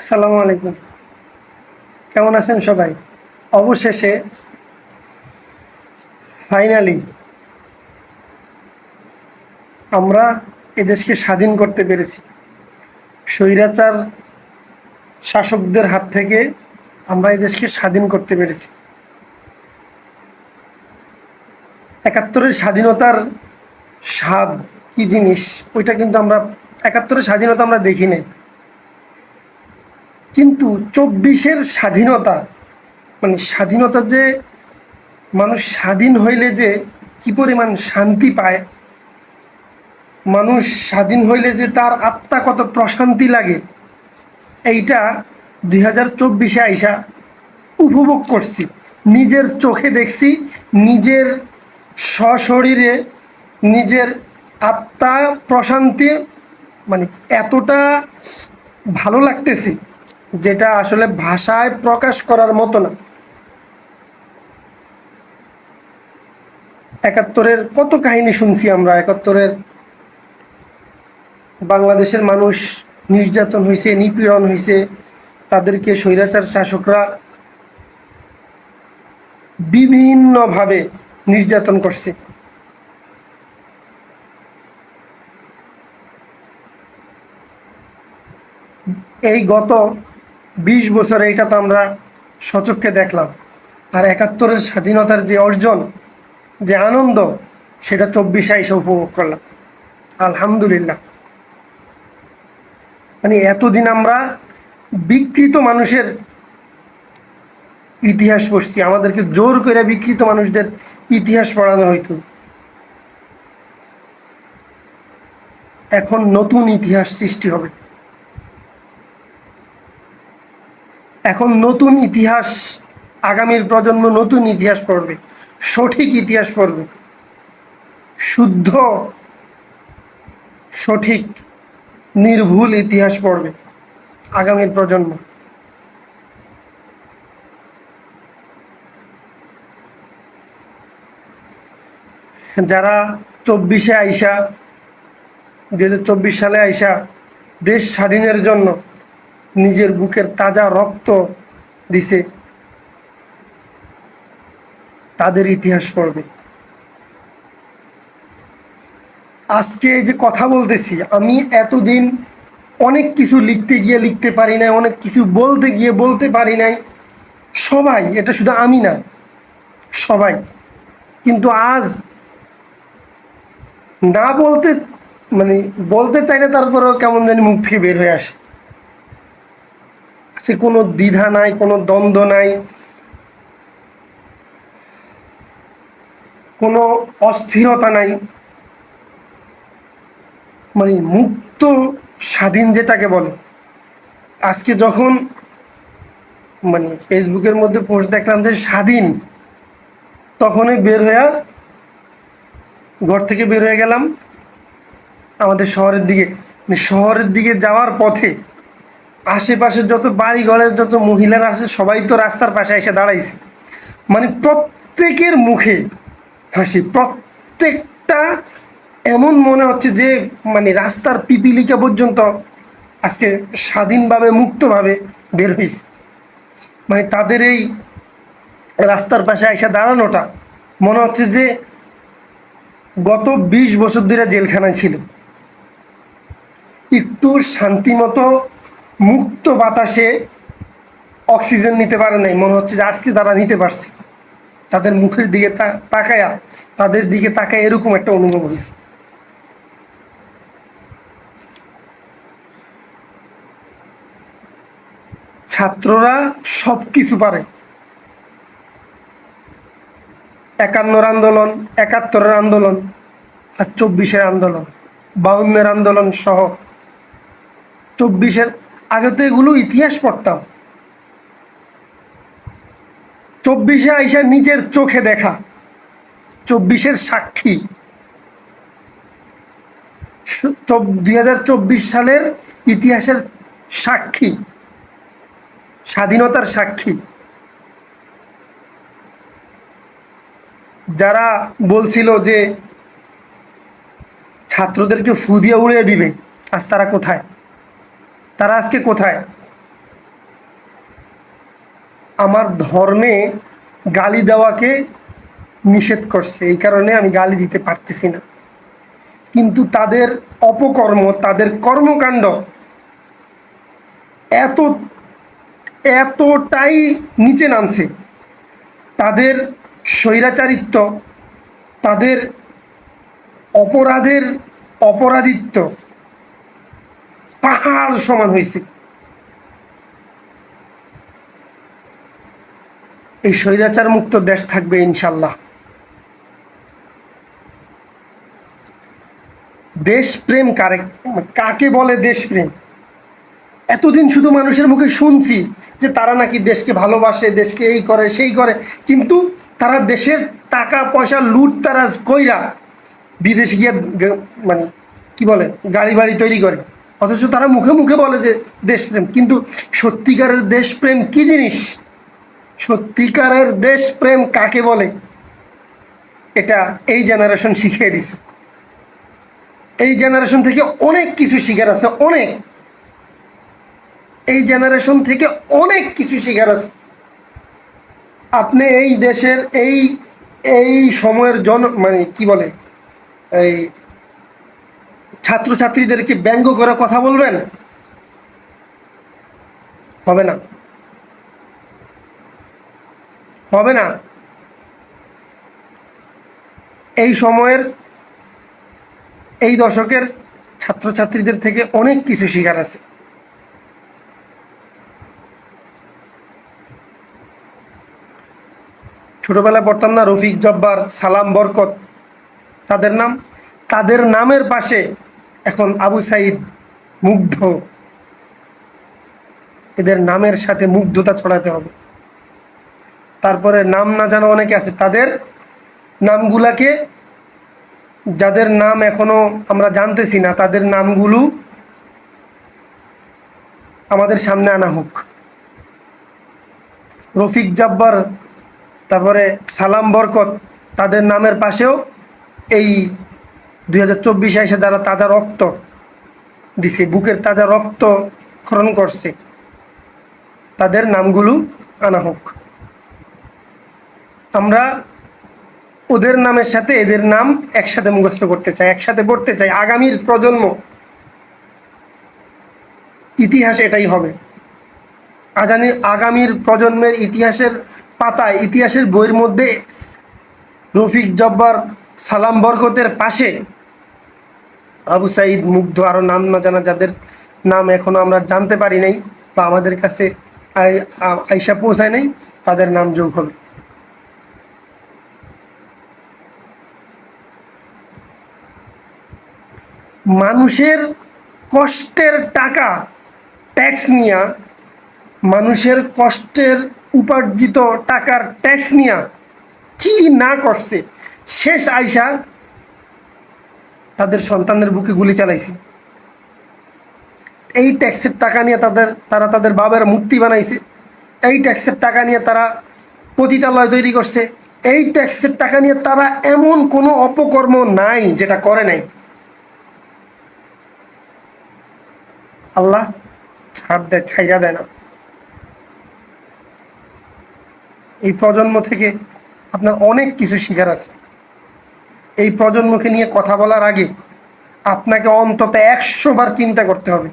আসসালামু আলাইকুম। কেমন আছেন সবাই? অবশেষে ফাইনালি আমরা এদেশকে স্বাধীন করতে পেরেছি। স্বৈরাচার শাসকদের হাত থেকে আমরা এদেশকে স্বাধীন করতে পেরেছি। একাত্তরের স্বাধীনতার স্বাদ কি জিনিস? ওইটা কিন্তু আমরা, একাত্তরের স্বাধীনতা আমরা দেখি নাই। কিন্তু চব্বিশের স্বাধীনতা মানে স্বাধীনতা যে মানুষ স্বাধীন হইলে যে কি পরিমাণ শান্তি পায়, মানুষ স্বাধীন হইলে যে তার আত্মা কত প্রশান্তি লাগে, এইটা দুই হাজার চব্বিশে আইসা উপভোগ করছি। নিজের চোখে দেখছি, নিজের সশরীরে নিজের আত্মা প্রশান্তি মানে এতটা ভালো লাগতেছে। যেটা আসলে ভাষায় প্রকাশ করার মতো না। একাত্তরের কত কাহিনী শুনছি আমরা, একাত্তরের বাংলাদেশের মানুষ নির্যাতন হয়েছে নিপীড়ন হয়েছে তাদেরকে স্বৈরাচার শাসকরা বিভিন্নভাবে নির্যাতন করছে। এই গত বিশ বছরে এটা তো আমরা সচক্ষে দেখলাম। আর একাত্তরের স্বাধীনতার যে অর্জন, যে আনন্দ, সেটা চব্বিশে এসে উপভোগ করলাম। আলহামদুলিল্লাহ। মানে এতদিন আমরা বিকৃত মানুষের ইতিহাস পড়ছি। আমাদেরকে জোর করে বিকৃত মানুষদের ইতিহাস পড়ানো হইতো। এখন নতুন ইতিহাস সৃষ্টি হবে। এখন নতুন ইতিহাস, আগামীর প্রজন্ম নতুন ইতিহাস পড়বে, সঠিক ইতিহাস পড়বে। শুদ্ধ, সঠিক, নির্ভুল ইতিহাস পড়বে আগামীর প্রজন্ম। যারা চব্বিশে আইসা দু হাজার চব্বিশ সালে আইসা দেশ স্বাধীনের জন্য নিজের বুকের তাজা রক্ত দিছে। তাদের ইতিহাস পড়বে। আজকে যে কথা বলতেছি, আমি এতদিন অনেক কিছু লিখতে গিয়ে লিখতে পারি নাই, অনেক কিছু বলতে গিয়ে বলতে পারি নাই। সবাই, এটা শুধু আমি না, সবাই। কিন্তু আজ না বলতে মানে বলতে চাইলে তারপরেও কেমন জানি মুখ থেকে বের হয়ে আসে। সে কোনো দ্বিধা নাই, কোনো দ্বন্দ্ব নাই, কোনো অস্থিরতা নাই। মানে মুক্ত স্বাধীন যেটাকে বলে। আজকে যখন মানে ফেসবুকের মধ্যে পোস্ট দেখলাম যে স্বাধীন, তখনই বের হয়ে ঘর থেকে বের হয়ে গেলাম। আমাদের শহরের দিকে মানে শহরের দিকে যাওয়ার পথে আশেপাশের যত বাড়ি ঘরের যত মহিলারা আছে, সবাই তো রাস্তার পাশে এসে দাঁড়াইছে। মানে প্রত্যেকের মুখে হাসি, প্রত্যেকটা এমন মনে হচ্ছে যে মানে রাস্তার পিপিলিকা পর্যন্ত আজকে স্বাধীনভাবে, মুক্তভাবে বের হয়েছে মানে তাদের এই রাস্তার পাশে এসে দাঁড়ানোটা মনে হচ্ছে যে, গত বিশ বছর ধরে জেলখানায় ছিল। একটু শান্তিমতো মুক্ত বাতাসে অক্সিজেন নিতে পারে নাই। মনে হচ্ছে যে আজকে তারা নিতে পারছে, তাদের মুখের দিকে তাকায়া তাদের দিকে তাকায় এরকম একটা অনুভব হয়েছে। ছাত্ররা সব কিছু পারে। একান্নর আন্দোলন, একাত্তরের আন্দোলন, আর চব্বিশের আন্দোলন, বাউন্নের আন্দোলন সহ। চব্বিশের আগে তো এগুলো ইতিহাস পড়তাম। চব্বিশে আইসা নিজের চোখে দেখা। চব্বিশের সাক্ষী। দুই হাজার চব্বিশ সালের ইতিহাসের সাক্ষী। স্বাধীনতার সাক্ষী। যারা বলছিল যে ছাত্রদেরকে ফু দিয়ে উড়িয়ে দিবে, আজ তারা কোথায়? তারা আজকে কোথায়? আমার ধর্মে গালি দেওয়াকে নিষেধ করছে, এই কারণে আমি গালি দিতে পারতেছি না। কিন্তু তাদের অপকর্ম, তাদের কর্মকাণ্ড এত, এতটাই নিচে নামছে। তাদের স্বৈরাচারিত্ব, তাদের অপরাধের অপরাধিত্ব পাহাড় সমান হয়েছে। এই স্বৈরাচার মুক্ত দেশ থাকবে ইনশাল্লাহ। দেশপ্রেম কারে কাকে বলে দেশপ্রেম? এতদিন শুধু মানুষের মুখে শুনছি যে তারা নাকি দেশকে ভালোবাসে, দেশকে এই করে, সেই করে। কিন্তু তারা দেশের টাকা, পয়সা, লুট তারা কইরা বিদেশে গিয়ে মানে কি বলে, গাড়ি বাড়ি তৈরি করে। অথচ তারা মুখে মুখে বলে যে দেশপ্রেম। কিন্তু সত্যিকারের দেশপ্রেম কি জিনিস? সত্যিকারের দেশপ্রেম কাকে বলে? এটা এই জেনারেশন শিখিয়ে দিছে। এই জেনারেশন থেকে অনেক কিছু শিখার আছে, অনেক। এই জেনারেশন থেকে অনেক কিছু শিখার আছে। আপনি এই দেশের এই এই সময়ের জন মানে কি বলে? এই ছাত্রছাত্রীদেরকে ব্যঙ্গ করে কথা বলবেন? হবে না। হবে না। এই সময়ের, এই দশকের ছাত্রছাত্রীদের থেকে অনেক কিছু শিখার আছে। ছোটবেলায় পড়তাম না, রফিক, জব্বার, সালাম, বরকত। তাদের নাম? তাদের নামের পাশে এখন আবু সাইদ মুগ্ধ। এদের নামের সাথে মুগ্ধতা ছড়াতে হবে। তারপরে নাম না জানা অনেকে আছে, তাদের নামগুলাকে যাদের নাম এখনও আমরা জানতেছি না, তাদের নামগুলো আমাদের সামনে আনা হোক। রফিক জাব্বার, তারপরে সালাম বরকত, তাদের নামের পাশেও এই দুই হাজার যারা তাজা রক্ত দিছে, বুকের তাজা রক্ত ক্ষরণ করছে, তাদের নামগুলো আনা হোক। আমরা ওদের নামের সাথে এদের নাম একসাথে মুখস্থ করতে চাই, একসাথে পড়তে চাই। আগামীর প্রজন্ম ইতিহাস এটাই হবে। আজানি আগামীর প্রজন্মের ইতিহাসের পাতায়, ইতিহাসের বইয়ের মধ্যে রফিক জব্বার সালাম বরকতের পাশে আবু সাইদ মুগ্ধ আরও নাম না জানা যাদের নাম এখনও আমরা জানতে পারি নাই বা আমাদের কাছে আই- আইসা পৌঁছায় নাই, তাদের নাম যোগ হবে। মানুষের কষ্টের টাকা ট্যাক্স নিয়া, মানুষের কষ্টের উপার্জিত টাকার ট্যাক্স নিয়া কি না করছে? শেষ আইসা তাদের সন্তানের বুকে গুলি চালাইছে। এই ট্যাক্সের টাকা নিয়ে তাদের, তারা তাদের বাবার মূর্তি বানাইছে। এই ট্যাক্সের টাকা নিয়ে তারা পতিতালয় তৈরি করছে। এই ট্যাক্সের টাকা নিয়ে তারা এমন কোনো অপকর্ম নাই যেটা করে নাই। আল্লাহ ছাড় দেয় ছাইরা দেয় না। এই প্রজন্ম থেকে আপনার অনেক কিছু শিখার আছে। এই প্রজন্মকে নিয়ে কথা বলার আগে আপনাকে অন্তত একশো বার চিন্তা করতে হবে।